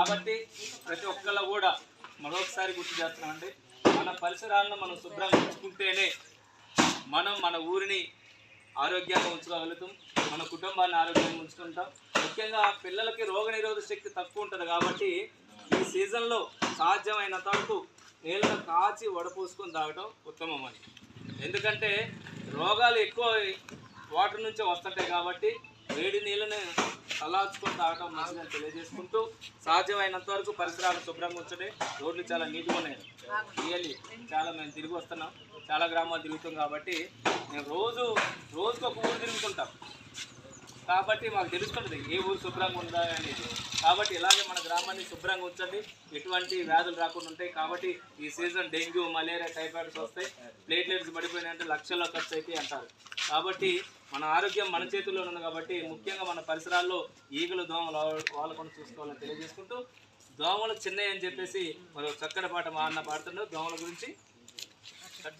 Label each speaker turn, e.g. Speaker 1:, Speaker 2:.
Speaker 1: కాబట్టి ప్రతి ఒక్కళ్ళు కూడా మరొకసారి గుర్తు చేస్తున్నామండి మన పరిసరాలను మనం శుభ్రంగా ఉంచుకుంటేనే మనం మన ఊరిని ఆరోగ్యంగా ఉంచుకోగలుగుతాం. మన కుటుంబాన్ని ఆరోగ్యంగా ఉంచుకుంటాం. ముఖ్యంగా పిల్లలకి రోగనిరోధక శక్తి తక్కువ ఉంటుంది కాబట్టి ఈ సీజన్లో సాధ్యమైనంత వరకు నీళ్ళను కాచి వడపోసుకొని తాగడం ఉత్తమం అని. ఎందుకంటే రోగాలు ఎక్కువ వాటర్ నుంచే వస్తుంటాయి కాబట్టి వేడి నీళ్ళని చల్లార్చుకొని తాగటం మంచిదని తెలియజేసుకుంటూ సాధ్యమైనంత వరకు పరిసరాలు శుభ్రంగా ఉంచండి. రోడ్లు చాలా నీట్గా ఉన్నాయి. రియల్లీ చాలా మేము తిరిగి వస్తున్నాం. చాలా గ్రామాలు తిరుగుతాం కాబట్టి మేము రోజు రోజుకు ఒక ఊరు తిరుగుతుంటాం. కాబట్టి మాకు తెలుస్తుంటుంది ఏ ఊరు శుభ్రంగా ఉందా అనేది. కాబట్టి ఇలాగే మన గ్రామాన్ని శుభ్రంగా ఉంచండి. ఎటువంటి వ్యాధులు రాకుండా ఉంటాయి. కాబట్టి ఈ సీజన్ డెంగ్యూ మలేరియా టైఫాయిడ్స్ వస్తాయి ప్లేట్లెట్స్ పడిపోయినాయంటే లక్షల్లో ఖర్చు అయితే అంటారు. కాబట్టి మన ఆరోగ్యం మన చేతుల్లో ఉంది కాబట్టి ముఖ్యంగా మన పరిసరాల్లో ఈగలు దోమలు వాళ్ళకుండా చూసుకోవాలని తెలియజేసుకుంటూ దోమలు చిన్నవి అని చెప్పేసి మరి చక్కటి పాట మా అన్న పాడుతున్నాడు దోమల గురించి కట్